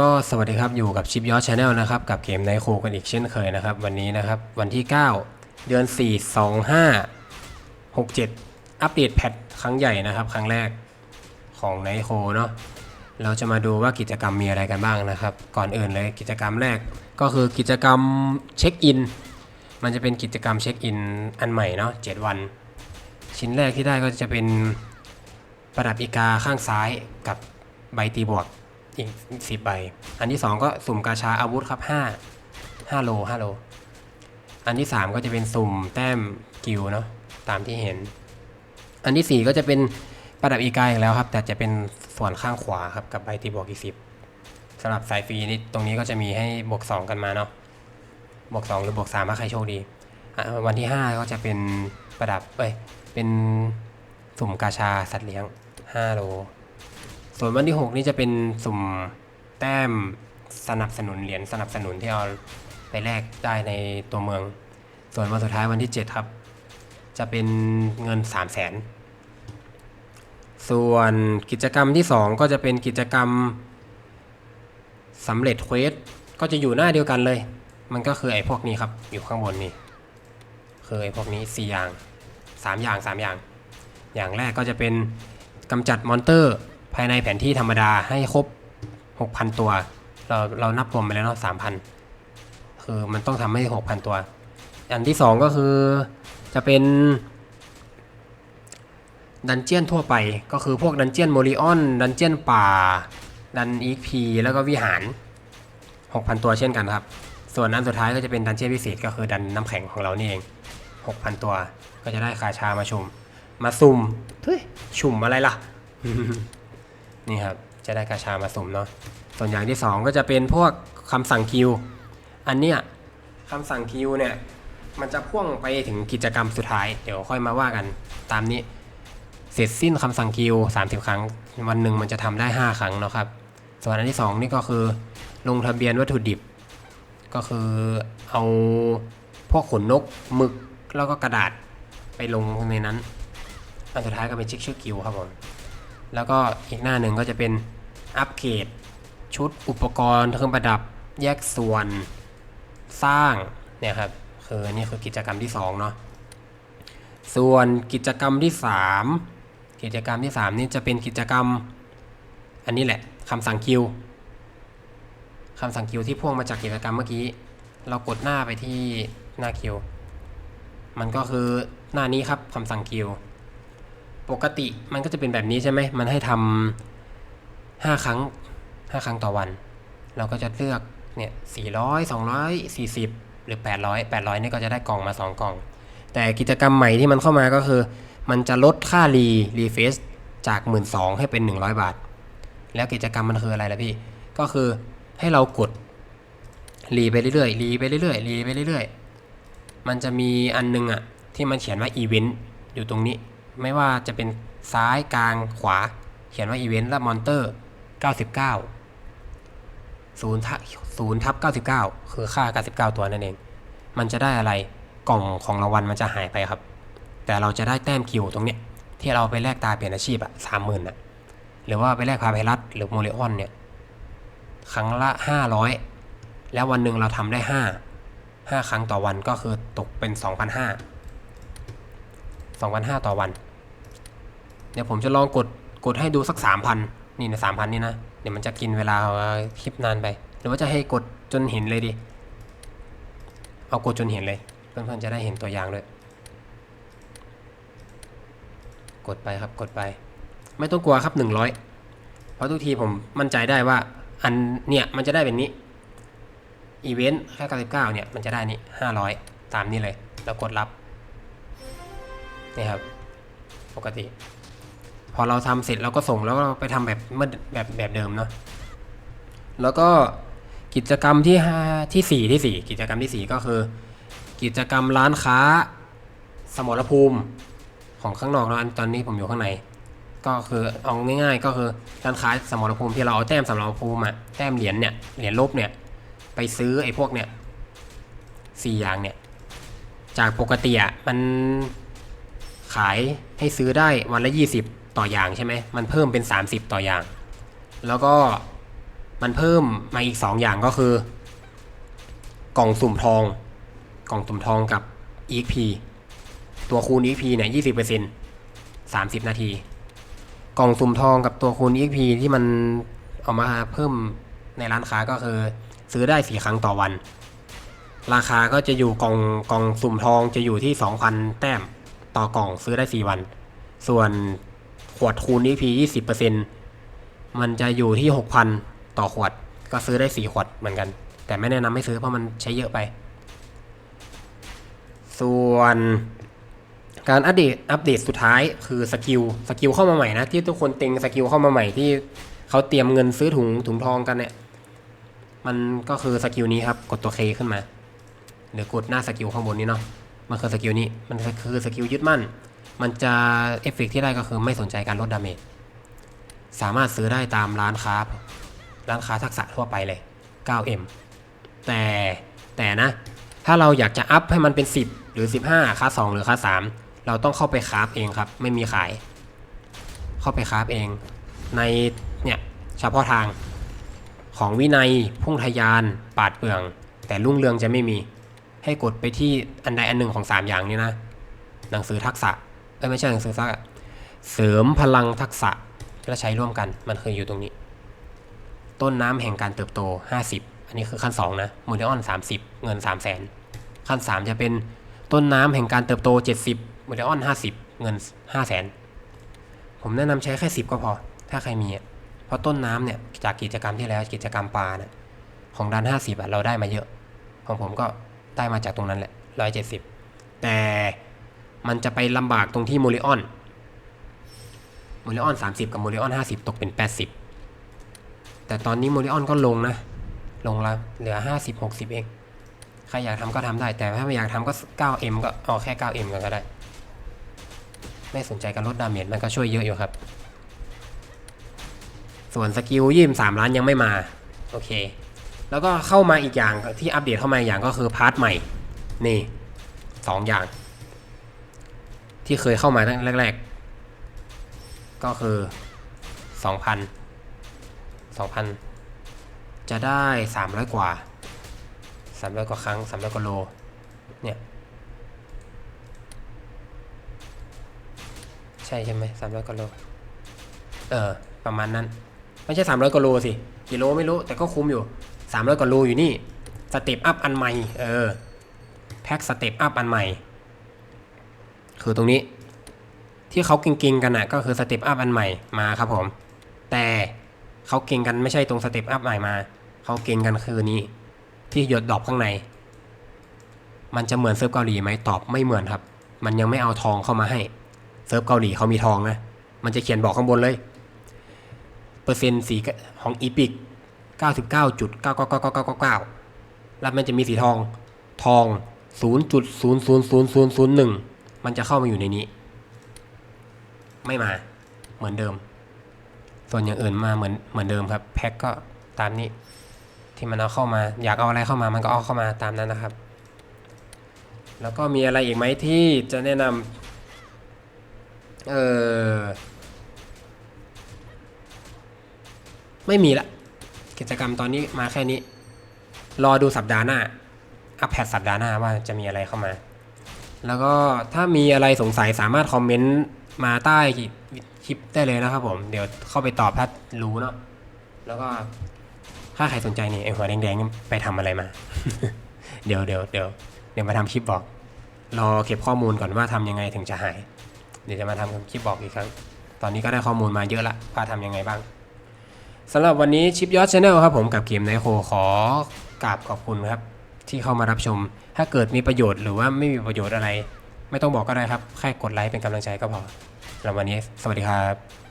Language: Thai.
ก็สวัสดีครับอยู่กับชิปยอ c ชาแนลนะครับกับเกมไนโคกันอีกเช่นเคยนะครับ วันนี้นะครับวันที่ 9 เดือน 4 25 67 อัปเดตแพทครั้งใหญ่นะครับ ครั้งแรกของไนโคเนาะเราจะมาดูว่ากิจกรรมมีอะไรกันบ้างนะครับ ก่อนอื่นเลยกิจกรรมแรกก็คือกิจกรรมเช็คอินมันจะเป็นกิจกรรมเช็คอินอันใหม่เนาะ7วัน ชิ้นแรกที่ได้ก็จะเป็นประดับอีกาข้างซ้ายกับใบตีบวก อีกสิบใบ อันที่สองก็สุ่มกาชาอาวุธครับห้าห้าโลห้าโล อันที่สามก็จะเป็นสุ่มแต้มกิลเนาะตามที่เห็น อันที่สี่ก็จะเป็นประดับอีกาอีกแล้วครับ แต่จะเป็นส่วนข้างขวาครับกับใบตีบวกอีกสิบสำหรับสายฟรีนี่ตรงนี้ก็จะมีให้บวกสองกันมาเนาะบวกสองหรือบวกสามถ้าใครโชคดี วันที่ห้าก็จะเป็นประดับเอ้ยเป็นสุ่มกาชาสัตว์เลี้ยงห้าโล ส่วนวันที่ 6 นี่จะเป็นสุ่มแต้มสนับสนุนเหรียญสนับสนุนที่เอาไปแลกได้ในตัวเมือง ส่วนวันสุดท้ายวันที่ 7 ครับ จะเป็นเงิน 3 0 0แสนส่วนกิจกรรมที่ 2 ก็จะเป็นกิจกรรมสำเร็จเควสก็จะอยู่หน้าเดียวกันเลย มันก็คือไอ้พวกนี้ครับ อยู่ข้างบนนี่คือไอ้พวกนี้ 4 อย่าง 3 อย่าง 3 อย่าง อย่างแรกก็จะเป็นกำจัดมอนเตอร์ ภายในแผนที่ธรรมดาให้ครบ 6,000 ตัว เราเรานับรวมไปแล้วเนาะ3,000 คือมันต้องทำให้ 6,000 ตัว อันที่ 2 ก็คือจะเป็นดันเจียนทั่วไปก็คือพวกดันเจียนโมริออน ดันเจียนป่า ดันอีพีแล้วก็วิหาร 6,000 ตัวเช่นกันครับ ส่วนอันสุดท้ายก็จะเป็นดันเจียนพิเศษก็คือดันน้ำแข็งของเรานี่เอง 6,000 ตัว ก็จะได้คาชามาชุม มาสุ่มเฮ้ย ชุ่มอะไรล่ะ นี่ครับจะได้กาชามาสุ่มเนาะส่วนอย่างที่ 2 ก็จะเป็นพวกคำสั่งคิว อันเนี้ยคำสั่งคิวเนี่ยมันจะพ่วงไปถึงกิจกรรมสุดท้าย เดี๋ยวค่อยมาว่ากันตามนี้ เสร็จสิ้นคำสั่งคิว 30 ครั้ง วันหนึ่งมันจะทำได้ 5 ครั้งเนาะครับ ส่วนอันที่ 2 นี่ก็คือ ลงทะเบียนวัตถุดิบ ก็คือเอาพวกขนนกหมึกแล้วก็กระดาษไปลงในนั้น อันสุดท้ายก็เป็นเช็คชื่อกิวครับผม แล้วก็อีกหน้าหนึ่งก็จะเป็นอัปเกรดชุดอุปกรณ์เครื่องประดับแยกส่วนสร้างเนี่ยครับคือนี่คือกิจกรรมที่สองเนาะส่วนกิจกรรมที่สามกิจกรรมที่สามนี่จะเป็นกิจกรรม อันนี้แหละคำสั่งคิวคำสั่งคิวที่พ่วงมาจากกิจกรรมเมื่อกี้ เรากดหน้าไปที่หน้าคิว มันก็คือหน้านี้ครับคำสั่งคิว ปกติมันก็จะเป็นแบบนี้ใช่ไหม มันให้ทำห้าครั้งห้าครั้งต่อวัน เราก็จะเลือกเนี่ยสี่ร้อยสองร้อยสี่สิบหรือแปดร้อยแปดร้อยนี่ก็จะได้กล่องมาสองกล่อง แต่กิจกรรมใหม่ที่มันเข้ามาก็คือ มันจะลดค่ารีรีเฟซจากหมื่นสองให้เป็นหนึ่งร้อยบาท แล้วกิจกรรมมันคืออะไรล่ะพี่ ก็คือให้เรากดรีไปเรื่อยๆรีไปเรื่อยๆรีไปเรื่อยๆ มันจะมีอันนึงอะที่มันเขียนว่าอีเวนต์อยู่ตรงนี้ ไม่ว่าจะเป็นซ้ายกลางขวา เขียนว่าอีเวนต์และมอนเตอร์ 99ศูนย์ทับศูนย์ทับ99 คือค่า 99 ตัวนั่นเอง มันจะได้อะไรกล่องของรางวัลมันจะหายไปครับ แต่เราจะได้แต้มคิวตรงเนี้ยที่เราไปแลกตาเปลี่ยนอาชีพอะสามหมื่นอะหรือว่าไปแลกพาไพรัสหรือโมเลออนเนี่ยครั้งละ 500 แล้ววันหนึ่งเราทำได้ 5 5 ครั้งต่อวันก็คือตกเป็น 2,500 2,500 ต่อวัน เดี๋ยวผมจะลองกดกดให้ดูสัก 3,000 นี่นะ3,000 นี่นะ เดี๋ยวมันจะกินเวลาคลิปนานไป หรือว่าจะให้กดจนเห็นเลยดิ เอากดจนเห็นเลย เพื่อนๆจะได้เห็นตัวอย่างด้วยกดไปครับกดไป ไม่ต้องกลัวครับ 100 เพราะทุกทีผมมั่นใจได้ว่าอันเนี่ยมันจะได้เป็นนี้อีเวนต์แค่99เนี่ยมันจะได้นี่500 ตามนี้เลย แล้วกดรับ นี่ครับ ปกติ พอเราทำเสร็จเราก็ส่งแล้วก็ไปทำแบบเมื่อแบบแบบเดิมเนาะแล้วก็กิจกรรมที่ห้าที่สี่ที่สี่กิจกรรมที่สี่ก็คือ กิจกรรมร้านค้า สมรภูมิของข้างนอกเนาะตอนนี้ผมอยู่ข้างใน ก็คือเอาง่ายๆ ก็คือร้านค้าสมรภูมิที่เราเอาแต้มสมรภูมิอะแต้มเหรียญเนี่ยเหรียญลบเนี่ยไปซื้อไอ้พวกเนี่ยสี่อย่างเนี่ยจากปกติอะมัน ขายให้ซื้อได้วันละ 20 ต่ออย่างใช่ไหมมันเพิ่มเป็น 30 ต่ออย่าง แล้วก็มันเพิ่มมาอีก 2 อย่างก็คือ กล่องสุ่มทอง กล่องสุ่มทองกับ EXP ตัวคูณ EXP เนี่ย20% 30นาที กล่องสุ่มทองกับตัวคูณ EXP ที่มันเอามาเพิ่มในร้านค้าก็คือ ซื้อได้4ครั้งต่อวัน ราคาก็จะอยู่กล่องกล่องสุ่มทองจะอยู่ที่2,000แต้ม ต่อกล่องซื้อได้ 4 วัน ส่วนขวดคูณ EP 20%มันจะอยู่ที่ 6,000 ต่อขวด ก็ซื้อได้ 4 ขวดเหมือนกัน แต่ไม่แนะนำให้ซื้อเพราะมันใช้เยอะไป ส่วนการอัปเดตอัปเดตสุดท้ายคือสกิลสกิลเข้ามาใหม่นะ ที่ทุกคนเต็งสกิลเข้ามาใหม่ที่เขาเตรียมเงินซื้อถุงถุงทองกันเนี่ย มันก็คือสกิลนี้ครับ กดตัวเคขึ้นมา หรือกดหน้าสกิลข้างบนนี้เนาะ มันคือสกิลนี้ มันคือสกิลยึดมั่น มันจะเอฟเฟกที่ได้ก็คือไม่สนใจการลดดาเมจ สามารถซื้อได้ตามร้านค้า ร้านค้าทักษะทั่วไปเลย 9M แต่แต่นะ ถ้าเราอยากจะอัพให้มันเป็น 10 หรือ 15ค่า2หรือค่า3 เราต้องเข้าไปคราฟเองครับ ไม่มีขาย เข้าไปคราฟเอง ในเนี่ยเฉพาะทางของวินัยพุ่งทะยาน ปาดเปลือง แต่รุ่งเรืองจะไม่มี ให้กดไปที่อันใดอันหนึ่งของ 3 อย่างนี้นะ หนังสือทักษะเอ้ไม่ใช่หนังสือทักษะเสริมพลังทักษะและใช้ร่วมกันมันคืออยู่ตรงนี้ ต้นน้ำแห่งการเติบโต 50 อันนี้คือขั้น 2 นะมูลิออน 30 เงิน 3 0 0แสนขั้น 3 จะเป็นต้นน้ำแห่งการเติบโต 70มูลิออน 50 เงิน 5 0 0แสนผมแนะนำใช้แค่ 10 ก็พอ ถ้าใครมีเพราะต้นน้ำเนี่ยจากกิจกรรมที่แล้วกิจกรรมปลาเนี่ยของดัน 50 เราได้มาเยอะ ของผมก็ ได้มาจากตรงนั้นแหละ170แต่มันจะไปลำบากตรงที่โมลิออนโมลิออน30กับโมลิออน50ตกเป็น80แต่ตอนนี้โมลิออนก็ลงนะ ลงและเหลือ 50 60 เอง ใครอยากทำก็ทำได้ แต่ถ้าไม่อยากทำก็ 9M ก็เอาแค่ 9M กันก็ได้ ไม่สนใจการลดดาเมจมันก็ช่วยเยอะอยู่ครับ ส่วนสกิลยี่สามล้านยังไม่มา โอเค แล้วก็เข้ามาอีกอย่างที่อัปเดตเข้ามาอีกอย่างก็คือพาร์ทใหม่ นี่สองอย่าง ที่เคยเข้ามาตั้งแรก ๆ ก็คือสองพันสองพันจะได้สามร้อยกว่าสามร้อยกว่าครั้งสามร้อยกว่าโล เนี่ย ใช่ใช่ไหมสามร้อยกว่าโล เออ ประมาณนั้น ไม่ใช่สามร้อยกว่าโลสิกิโลไม่รู้ แต่ก็คุ้มอยู่ สามร้อยกว่าโลอยู่นี่สเต็ปอัพอันใหม่เออแพ็กสเต็ปอัพอันใหม่ คือตรงนี้ ที่เขาเก่งๆกันนะก็คือสเต็ปอัพอันใหม่มาครับผม แต่เขาเก่งกันไม่ใช่ตรงสเต็ปอัพใหม่มาเขาเก่งกันคือนี้ที่หยดดอปข้างใน มันจะเหมือนเซิร์ฟเกาหลีไหมตอบไม่เหมือนครับ มันยังไม่เอาทองเข้ามาให้เซิร์ฟเกาหลีเขามีทองนะมันจะเขียนบอกข้างบนเลย เปอร์เซ็นต์สีของอีพิก 99.99999แล้วมันจะมีสีทองทอง 0.000001 มันจะเข้ามาอยู่ในนี้ ไม่มาเหมือนเดิม ส่วนอย่างอื่นมาเหมือนเหมือนเดิมครับ แพ็คก็ตามนี้ ที่มันเอาเข้ามา อยากเอาอะไรเข้ามามันก็เอาเข้ามาตามนั้นนะครับ แล้วก็มีอะไรอีกไหมที่จะแนะนำเออไม่มีละ กิจกรรมตอนนี้มาแค่นี้ รอดูสัปดาห์หน้า อัปแพดสัปดาห์หน้าว่าจะมีอะไรเข้ามา แล้วก็ถ้ามีอะไรสงสัยสามารถคอมเมนต์มาใต้คลิปได้เลยนะครับผม เดี๋ยวเข้าไปตอบถ้ารู้เนาะ แล้วก็ถ้าใครสนใจนี่ไอหัวแดงๆไปทำอะไรมา เดี๋ยวเดี๋ยวเดี๋ยวเดี๋ยวมาทำคลิปบอก รอเก็บข้อมูลก่อนว่าทำยังไงถึงจะหาย เดี๋ยวจะมาทำคลิปบอกอีกครั้ง ตอนนี้ก็ได้ข้อมูลมาเยอะละว่าทำยังไงบ้าง สำหรับวันนี้ชิปยอดชาแนลครับผมกับเกมไนโคขอกราบขอบคุณครับ ที่เข้ามารับชม ถ้าเกิดมีประโยชน์หรือว่าไม่มีประโยชน์อะไร ไม่ต้องบอกก็ได้ครับ แค่กดไลค์เป็นกำลังใจก็พอสำหรับวันนี้ สวัสดีครับ